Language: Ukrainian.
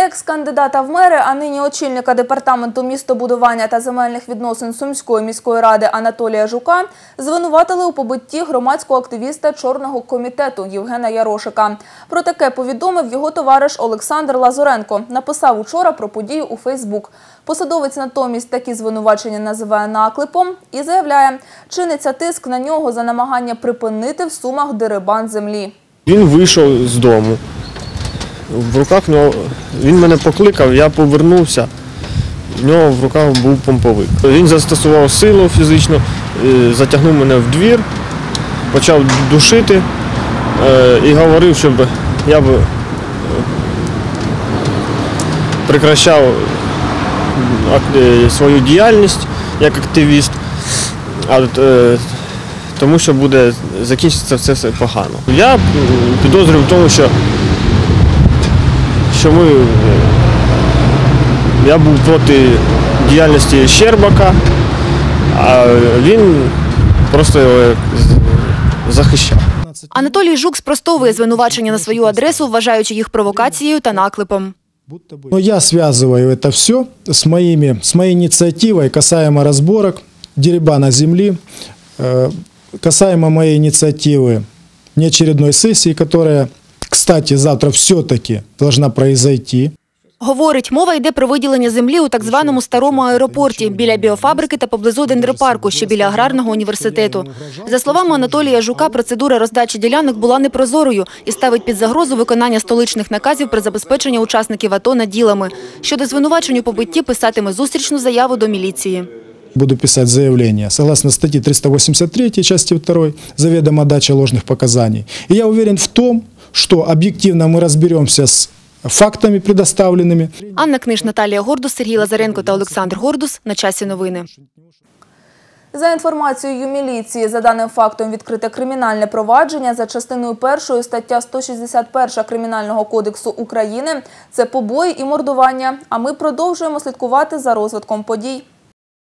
Екс-кандидата в мери, а нині очільника департаменту містобудування та земельних відносин Сумської міської ради Анатолія Жука звинуватили у побитті громадського активіста Чорного комітету Євгена Ярошика. Про таке повідомив його товариш Олександр Лазоренко. Написав учора про подію у Фейсбук. Посадовець натомість такі звинувачення називає наклепом і заявляє, чиниться тиск на нього за намагання припинити в сумах дерибан землі. Він вийшов з дому. В руках в нього він мене покликав, я повернувся. В нього в руках був помповик. Він застосував силу фізичну, е, затягнув мене в двір, почав душити е, і говорив, щоб я б е, прекращав е, свою діяльність як активіст, тому що буде закінчиться все, погано. Я підозрюю в тому, що що ми, е, я був проти діяльності Щербака, а він просто його з- захищав. Анатолій Жук спростовує звинувачення на свою адресу, вважаючи їх провокацією та наклепом. Но я связываю это все с, моими, с моей инициативой касаемо разборок, деребана земли, э, касаемо моей инициативы неочередной сессии, которая, кстати, завтра все-таки должна произойти. Говорить, мова йде про виділення землі у так званому старому аеропорті біля біофабрики та поблизу дендропарку, що біля аграрного університету. За словами Анатолія Жука, процедура роздачі ділянок була непрозорою і ставить під загрозу виконання столичних наказів про забезпечення учасників АТО наділами. Щодо звинувачень у побитті писатиме зустрічну заяву до міліції. Буду писать заявление согласно статье 383 части 2 заведомо дача ложных показаний. И я уверен в том, что объективно мы разберемся с фактами предоставленными. Анна Книж, Наталія Гордус, Сергій Лазаренко та Олександр Гордус. На часі новини. За інформацією міліції, за даним фактом відкрите кримінальне провадження за частиною першої стаття 161 Кримінального кодексу України – це побої і мордування. А ми продовжуємо слідкувати за розвитком подій.